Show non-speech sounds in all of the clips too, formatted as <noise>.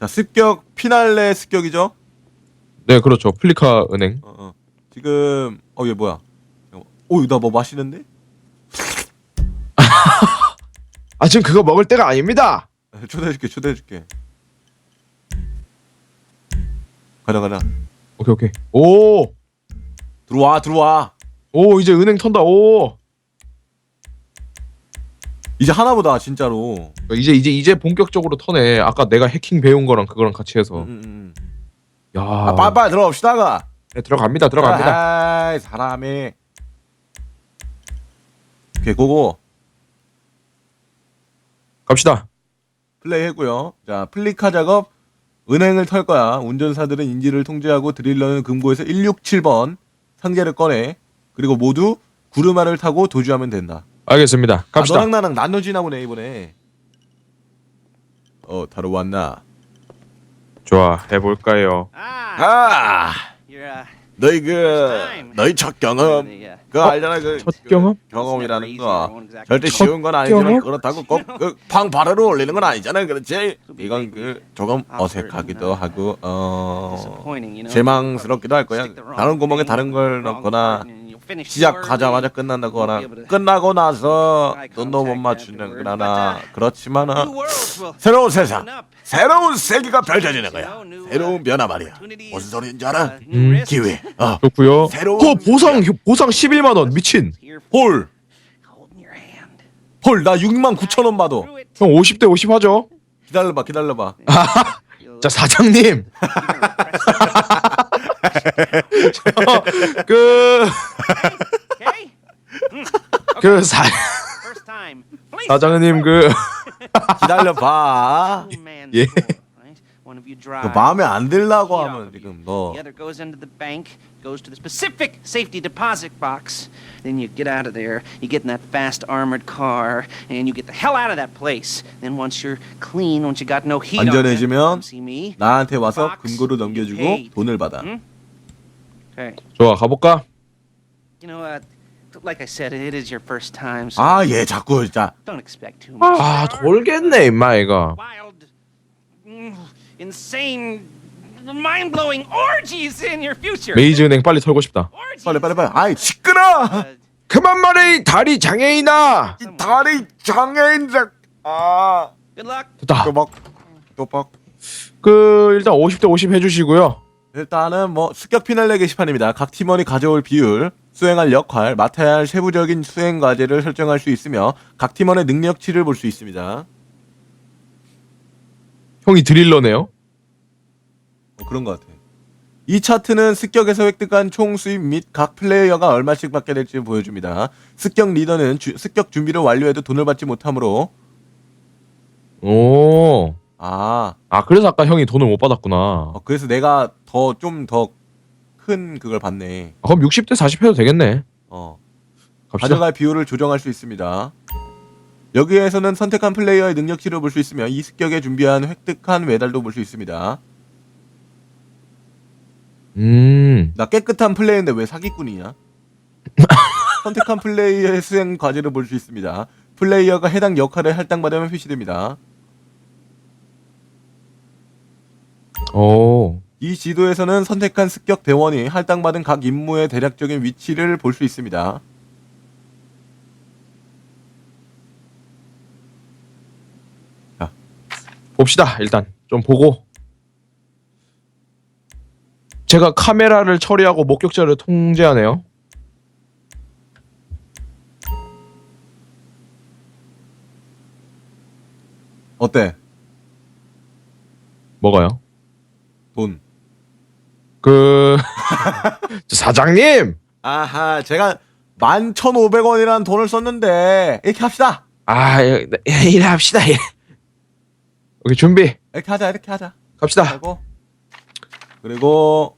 자 습격 피날레 습격이죠. 네, 그렇죠. 플리카 은행. 어, 어. 지금 어 얘 뭐야? 오나 뭐 마시는데? 아, 지금 그거 먹을 때가 아닙니다. 초대해줄게 초대해줄게. 가자 가자. 오케이, 오케이. 오, 들어와 들어와. 오, 이제 은행 턴다. 오. 이제 하나보다 진짜로. 이제 이제 이제 본격적으로 터네. 아까 내가 해킹 배운 거랑 그거랑 같이 해서. 음, 음, 음. 야. 아 빨리빨리 들어갑시다가. 네, 들어갑니다. 들어갑니다. 아이, 사람이. 오케이 고고 갑시다. 플레이 했고요. 자 플리카 작업. 은행을 털 거야. 운전사들은 인지를 통제하고 드릴러는 금고에서 167번 상자를 꺼내. 그리고 모두 구르마를 타고 도주하면 된다. 알겠습니다. 갑시다. 아, 너랑 나랑 나눠지나 보네 이번에. 어 다루 왔나? 좋아. 해 볼까요? Ah, 아 you're uh, 너희 그 너희 첫 경험 the, uh, 그거 알잖아 그 첫 경험? 그 경험이라는 거 절대 첫 쉬운 건 아니지만 경험? 그렇다고 꼭팡 바로로 올리는 건 아니잖아 그렇지 이건 그 조금 어색하기도 하고 어. 실망스럽기도 할 거야 다른 구멍에 다른 걸 넣거나 시작하자마자 끝난다거나 끝나고 나서 눈도 못 맞추는 거나 그렇지만은 새로운 세상 새로운 세계가 펼쳐지는 거야 새로운 변화 말이야 무슨 소리인지 알아? 음. 기회 어 좋고요. 새로운- 어, 보상 보상 11만 원. 미친. 홀! 홀, 나 6만 9천 원 받아. 형 50대 50 하죠? 기다려봐, 기다려봐. <laughs> 자, 사장님. <laughs> 그, 그 사, 사장님 그 기다려봐. 예. 그 마음에 안 들라고 하면 지금 너. The other goes into the bank, goes to the specific safety deposit box. Then you get out of there, you get in that fast armored car, and you get the hell out of that place. Then once you're clean, once you got no heat on 안전해지면 see me. 나한테 와서 금고를 넘겨주고 돈을 받아. 응? Okay. 좋아 가볼까? You know, uh, like I said, it is your first time, so 아, 얘 자꾸 진짜. don't expect too much. 아 돌겠네 임마 이거. Wild, mm, insane, mind-blowing orgies in your future. 메이즈 은행 빨리 털고 싶다. Orgies. 빨리, 빨리, 빨리. 아이, 시끄러! Uh, 그만 말해 이 다리 장애인아. 이 다리 장애인들. 아. good luck. 됐다. 또 막. 그 일단 50대 50 해주시고요. 일단은 뭐 습격 피날레 게시판입니다. 각 팀원이 가져올 비율, 수행할 역할, 맡아야 할 세부적인 수행 과제를 설정할 수 있으며 각 팀원의 능력치를 볼 수 있습니다. 형이 드릴러네요. 뭐 그런 것 같아. 이 차트는 습격에서 획득한 총 수입 및 각 플레이어가 얼마씩 받게 될지 보여줍니다. 습격 리더는 주- 습격 준비를 완료해도 돈을 받지 못하므로 오. 아, 아 그래서 아까 형이 돈을 못 받았구나. 어, 그래서 내가 더 좀 더 큰 그걸 받네. 아, 그럼 60대 40 해도 되겠네. 어. 갑시다. 가져갈 비율을 조정할 수 있습니다. 여기에서는 선택한 플레이어의 능력치를 볼 수 있으며 이 습격에 준비한 획득한 메달도 볼 수 있습니다. 음. 나 깨끗한 플레이인데 왜 사기꾼이냐? <laughs> 선택한 플레이어의 수행 과제를 볼 수 있습니다. 플레이어가 해당 역할을 할당받으면 표시됩니다. 오. 이 지도에서는 선택한 습격 대원이 할당받은 각 임무의 대략적인 위치를 볼 수 있습니다. 봅시다. 일단 좀 보고. 제가 카메라를 처리하고 목격자를 통제하네요. 어때? 뭐가요? 돈. 그 저 <laughs> 사장님. 아하, 제가 11,500원이라는 돈을 썼는데 이렇게 합시다. 아, 예, 네, 일합시다. 예. 오케이 준비. 이렇게 하자, 이렇게 하자. 갑시다. 하고 그리고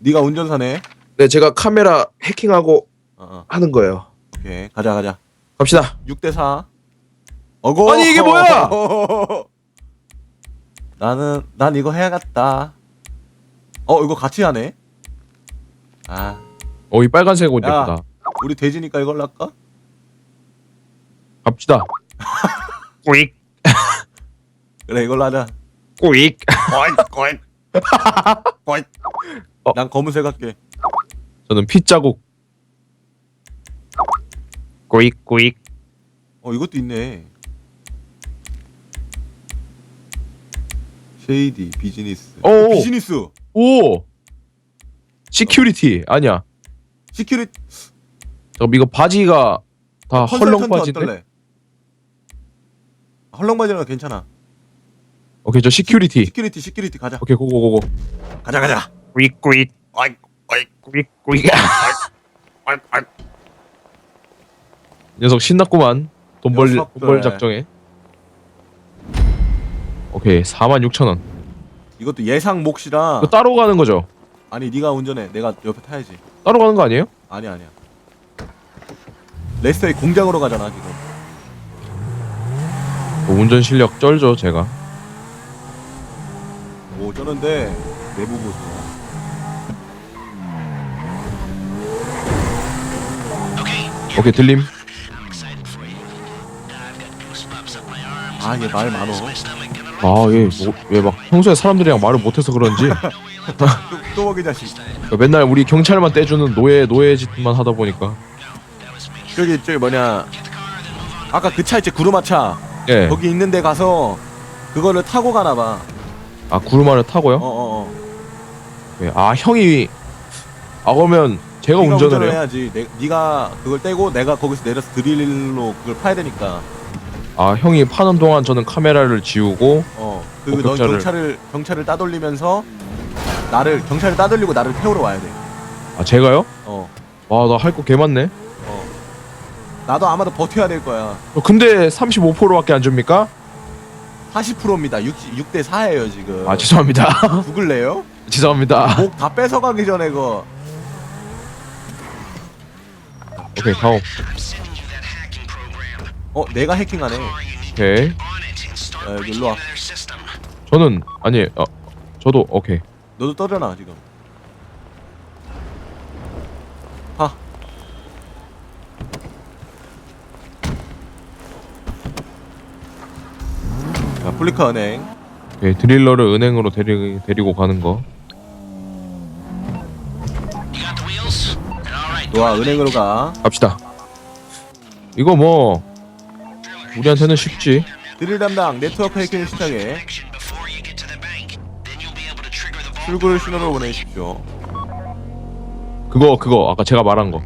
네가 운전사네. 네, 제가 카메라 해킹하고 어, 어. 하는 거예요. 오케이, 가자, 가자. 갑시다. 6대 4. 어고. 아니, 이게 뭐야? <laughs> 나는 난 이거 해야겠다. 어, 이거 같이 하네. 아, 어, 이 빨간색 옷 야. 예쁘다. 우리 돼지니까 이걸로 할까? 갑시다. <laughs> 꾸익. <laughs> 그래, 이걸로 하자. 꾸익. 꼬잇 꼬잇 꼬잇 어. 난 검은색 할게 저는 핏자국. 꾸익 꾸익. 어 이것도 있네 쉐이디 비즈니스 오. 어, 비즈니스 오. 시큐리티 아니야. 시큐리티 잠깐 이거 바지가 다 헐렁 컨설턴트 바지인데. 어떨래? 헐렁 바지는 괜찮아 오케이 저 시큐리티. 시큐리티 시큐리티 가자 오케이 고고고고. 가자 가자 꾸익 꾸익 어이 어이 꾸익 꾸익. 어이 어이 녀석 신났구만. 돈벌 녀석들. 돈벌 작정에. 오케이 46,000원. 이것도 예상 몫이라 이거 따로 가는 거죠? 아니 네가 운전해 내가 옆에 타야지 따로 가는 거 아니에요? 아니야 아니야 레스터의 공장으로 가잖아 지금 뭐 운전 실력 쩔죠 제가. 오 쩌는데 내부 보세요 오케이 들림. 아얘 말 많어 아얘얘막 평소에 사람들이랑 말을 못해서 그런지. <laughs> 또먹이 자식 맨날 우리 경찰만 떼주는 노예 노예 짓만 하다 보니까. 저기 저기 뭐냐. 아까 그 차 있지 구르마차. 예. 거기 있는 데 가서 그거를 타고 가나 봐. 아 구르마를 타고요? 어어 어. 예. 아 형이 아 그러면 제가 네가 운전을 운전을 해요? 해야지. 내, 네가 그걸 떼고 내가 거기서 내려서 드릴로 그걸 파야 되니까 아 형이 파는 동안 저는 카메라를 지우고 어 그리고 넌 경찰을- 경찰을 경찰을 따돌리면서 나를 경찰을 따돌리고 나를 태우러 와야 아 제가요? 돼어 와 나 할 거 개 많네. 어. 나도 아마도 버텨야 될 거야 어, 근데 35%밖에 안 줍니까? 40%입니다 6, 대 4예요 지금 아 죄송합니다. <laughs> 죽을래요? 죄송합니다. 목 다 뺏어가기 전에 그거 오케이 다음. 어 내가 해킹하네 오케이. 야, 일로 와 저는 아니 어 저도 오케이. 너도 떠잖아 지금 하 자, 플리카 은행 오케이 드릴러를 은행으로 데리 데리고 가는 거. 너와 은행으로 가 갑시다. 이거 뭐 우리한테는 쉽지. 드릴 담당 네트워크 해킹을 시작해 출구를 신호로 보내십시오 그거 그거 아까 제가 말한 거.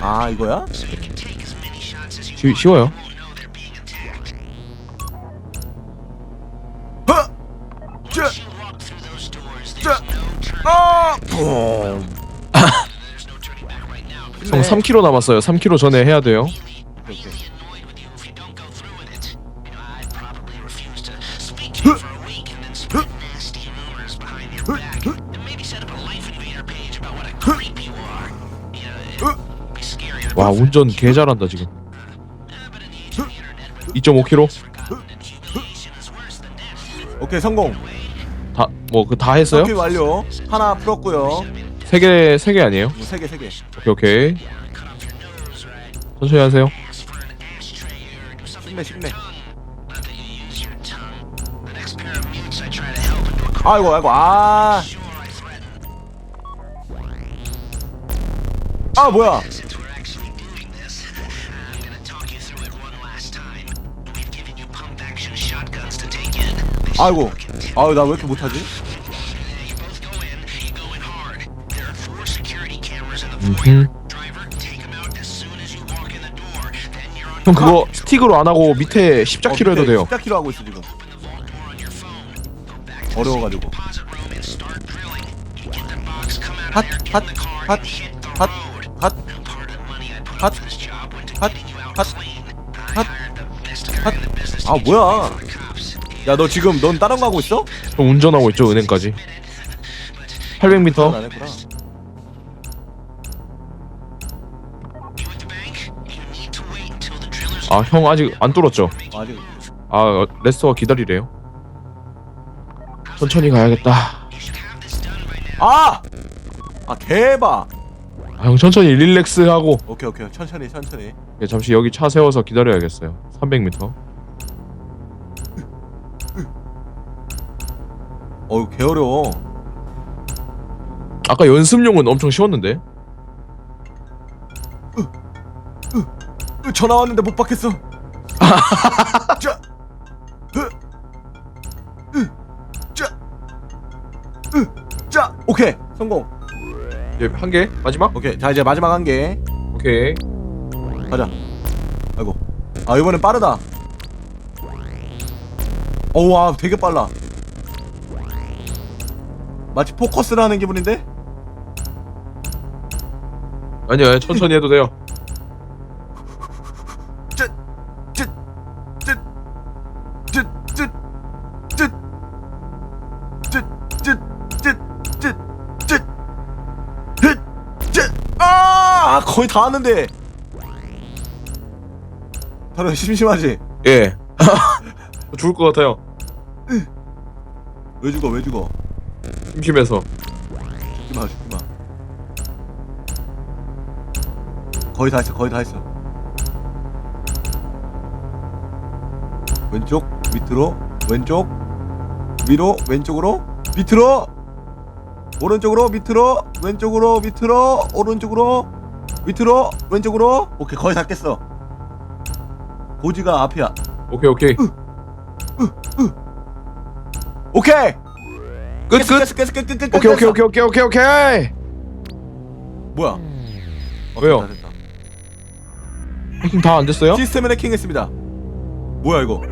아 이거야? 쉬, 쉬워요. 허! 자! 자! 아! 붐. 형 3km 남았어요. 3km 전에 해야 돼요. 운전 개 잘한다 지금. 2.5km 오케이 성공 다 뭐 그 다 했어요? 바퀴 완료 하나 풀었고요 세개세 개 아니에요? 뭐 세개 세 개 오케이 오케이. 천천히 하세요. 쉽네 쉽네 아이고 아이고 아. 아 뭐야 아이고. 아유 나 왜 이렇게 못하지? 형 그거 스틱으로 안 하고 밑에 십자키로 해도 돼요. 10kg 하고 있어 지금. 어려워가지고. 핫핫핫핫핫핫핫핫핫핫아 뭐야 야 너 지금 넌 다른 거 하고 있어? 저 운전하고 있죠 은행까지. 800m. 안 했구나 아 형 아직 안 뚫었죠? 아, 아 어, 레스터가 기다리래요. 천천히 가야겠다. 아! 아 개봐 아, 형 천천히 릴렉스 하고 오케이 오케이 천천히 천천히 예, 잠시 여기 차 세워서 기다려야겠어요. 300m. 어우 개 어려워 아까 연습용은 엄청 쉬웠는데. 으, 전화 왔는데 못 받겠어 <laughs> 자 으, 으, 자, 으, 자 오케이 성공 이제 한 개. 마지막. 오케이 자 이제 마지막 한 개 오케이. 가자. 아이고. 아 이번엔 빠르다. 어우 와 되게 빨라. 마치 포커스를 하는 기분인데? 아니요 아니, 천천히 해도 돼요 아 거의 다 왔는데 바로 심심하지? 예 죽을 것 같아요 왜 죽어 왜 죽어 심심해서. 죽지 마, 죽지 마. 거의 다 했어, 거의 다 했어. 왼쪽, 밑으로, 왼쪽, 위로, 왼쪽으로, 밑으로, 오른쪽으로, 밑으로, 왼쪽으로, 밑으로, 오른쪽으로, 밑으로, 왼쪽으로. 오케이, 거의 다 깼어. 고지가 앞이야. 오케이 오케이. 오케이. 끝 끝. 깼어, 깼어, 오케이 오케이. 오케이 오케이 오케이 오케이. 뭐야? 어, 왜요? 됐다, 됐다. 해킹 다안 됐어요? 시스템을 해킹했습니다. 뭐야 이거?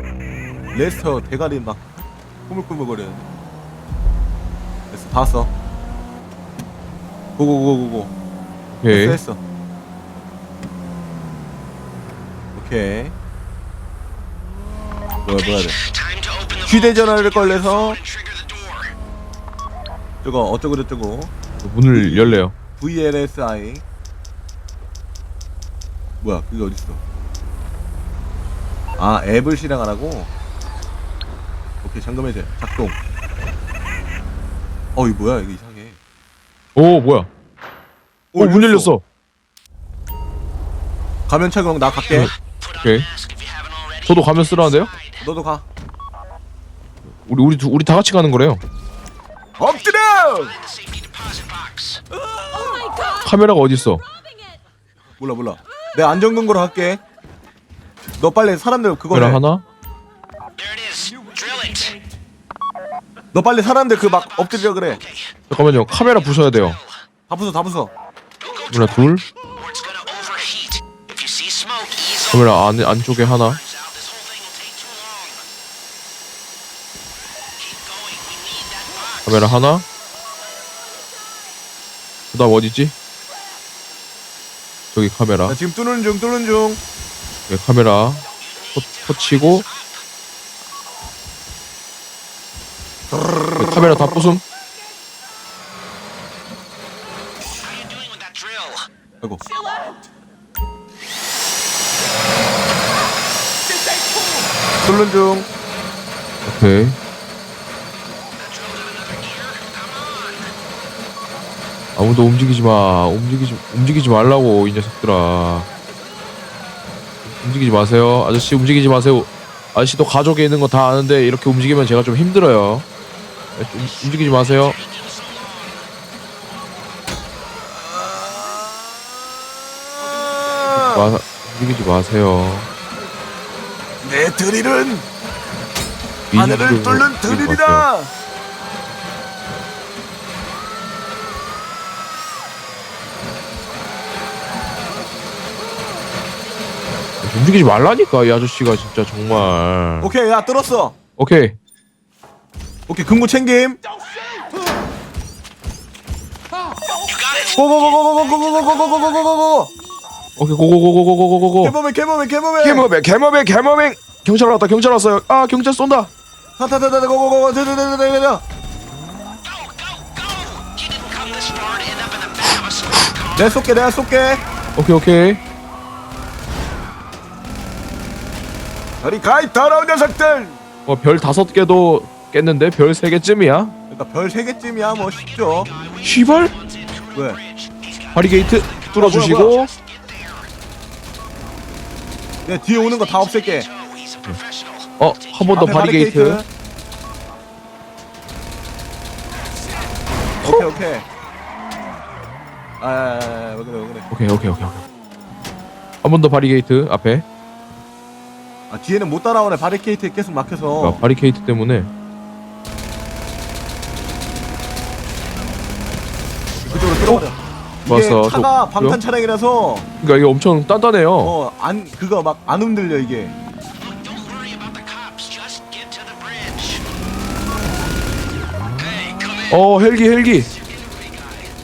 레스터 대가리 막 꾸물꾸물거리는데. 됐어, 다 왔어. 고고고고고. 오케이. 했어, 했어. 오케이. 뭐야 뭐야 돼? 휴대전화를 걸래서 저거 어쩌고 저쩌고 문을 열래요. VLSI 뭐야 그게 어딨어 아 앱을 실행하라고 오케이 잠금 해제 작동 어 이거 뭐야 이거 이상해 오 뭐야? 오문 열렸어. 열렸어. 가면 착용 나 갈게 오케이. 저도 가면 쓰라는데요? 너도 가 우리 우리 두, 우리 다 같이 가는 거래요. 엎드려 카메라가 어디 있어? 몰라 몰라 내가 안전근거로 할게 너 빨리 사람들 그거 카메라 해. 하나. 너 빨리 사람들 그 막 엎드려 그래 잠깐만요. 카메라 부셔야 돼요. 다 부숴 다 부숴 카메라 둘. 카메라 안 안쪽에 하나. 카메라 하나. 그 다음 어디지? 저기 카메라. 나 지금 뚫는 중 뚫는 중 네, 카메라 터, 터치고 네, 카메라 다 부숨. 아이고 뚫는 중 오케이. 아무도 움직이지 마. 움직이지 움직이지 말라고 이 녀석들아. 움직이지 마세요. 아저씨 움직이지 마세요. 아저씨도 가족에 있는 거 다 아는데 이렇게 움직이면 제가 좀 힘들어요. 네, 좀 움직이지 마세요. 마, 움직이지 마세요. 내 드릴은 하늘을 뚫는. 드릴이다 움직이지 말라니까 이 아저씨가 진짜 정말. 오케이 야 뚫었어 오케이. 오케이 근무 챙김 고고고고고고고고고고고고고고고 오케이 고고고고고고고고. 개범해 개범해 개범해 개머뱅 개머뱅 개머뱅 경찰 왔다 경찰 왔어요 아 경찰 쏜다 타타타타 고고고고 드드드드드드 내가 쏠게 내가 쏠게 오케이 오케이 저리 가 이 더러운 녀석들! 어 별 다섯 개도 깼는데 별 세 개쯤이야? 그러니까 별 3개쯤이야 뭐 쉽죠? 시발? 왜? 바리게이트 뚫어주시고. 뭐야, 뒤에 오는 거 다 없앨게. 어 한 번 더 앞에 바리게이트. 앞에. 아, 아, 아, 왜 그래, 왜 그래. 오케이 오케이 오케이 오케이. 한 번 더 바리게이트 앞에 아, 뒤에는 못 따라오네. 바리케이트에 계속 막혀서. 아, 바리케이트 때문에 그쪽으로 끌어버려. 이게 좋았어. 차가 저- 방탄 차량이라서 그러니까 이게 엄청 단단해요 어, 안 그거 막 안 흔들려 이게. Don't worry about the cops. Just get to the bridge. 어 헬기 헬기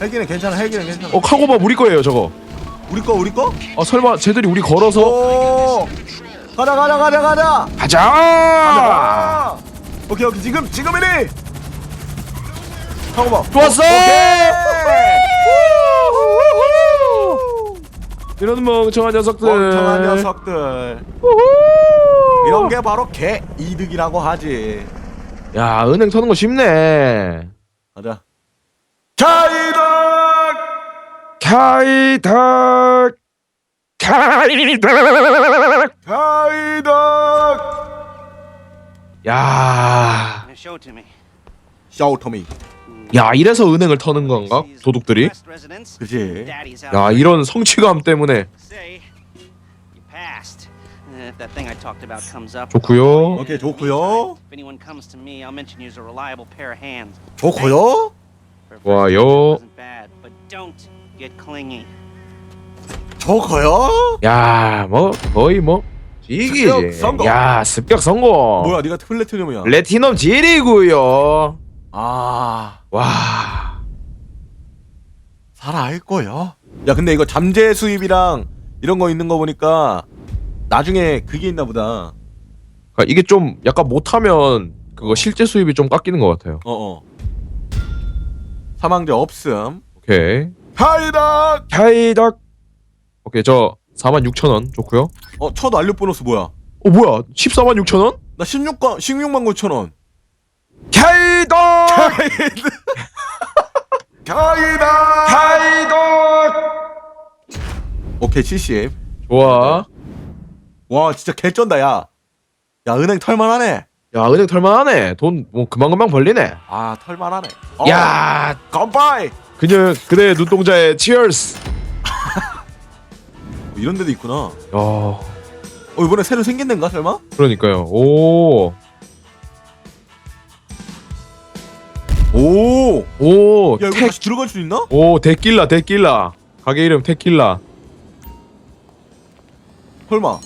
헬기는 괜찮아. 헬기는 괜찮아. 어 카고바 우리 거예요 저거 우리 거 우리 거? 아 설마 쟤들이 우리 걸어서 오! 가자 가자 가자 가자. 가자 아! 오케이 오케이 지금 지금이니. 하고 봐. 좋았어 오케이. 이런 멍청한 녀석들 멍청한 녀석들. 이런 게 바로 개 이득이라고 하지. 야 은행 터는 거 쉽네 가자. 자 이득. 카이닥 자이득. 야, show to me. 샤오토미. 야 이래서 은행을 터는 건가 도둑들이? West residents. 그지. Daddy's out 야. 이런 성취감 때문에 Say, you passed. Uh, If that thing I talked about comes up. 좋고요. 오케이 좋고요. If anyone comes to me, I'll mention you as a reliable pair of hands. 좋고요. For a first 좋아요. impression wasn't bad, but don't get clingy. 좋고요. 야 뭐 거의 뭐 습격 지기지. 성공. 야 습격 성공. 뭐야 네가 플래티넘이야. 레티넘 질이고요. 아 와. 살아할 거야. 야 근데 이거 잠재 수입이랑 이런 거 있는 거 보니까 나중에 그게 있나 보다. 그러니까 이게 좀 약간 못하면 그거 실제 수입이 좀 깎이는 것 같아요. 어어. 사망자 없음. 오케이. 하이다. 카이닥. 오케이 저 46,000원 좋고요. 어, 첫 완료 보너스 뭐야? 어 뭐야? 14만 6천원? 나 16만 16만 9천 원. 카이닥! 가이다. 카이닥! 오케이 70. 좋아. 와 진짜 개쩐다 야. 야 은행 털만하네. 야 은행 털만하네. 돈 뭐 금방금방 벌리네. 아 털만하네. 야 컴바이. 그녀 그대의 눈동자에 치얼스. 이런 데도 있구나. 야어 이번에 새로 생긴 데인가 설마? 그러니까요. 오. 오. 오. 야 이거 테, 다시 들어갈 수 있나? 오 데킬라 데킬라. 가게 이름 테킬라. 설마.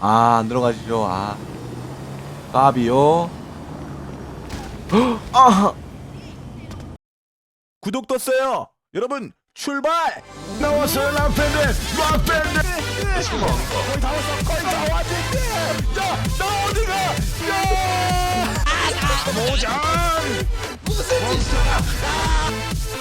아, 안 들어가시죠. 아. 까비요. <gasps> 아. 구독 떴어요. 여러분, 출발! 나왔어요, 라펜드! 라펜드! 거의 다 왔어, 거의 다 왔는데! 야, 나 어디가! 야! 아, 모장! 무슨 짓이야!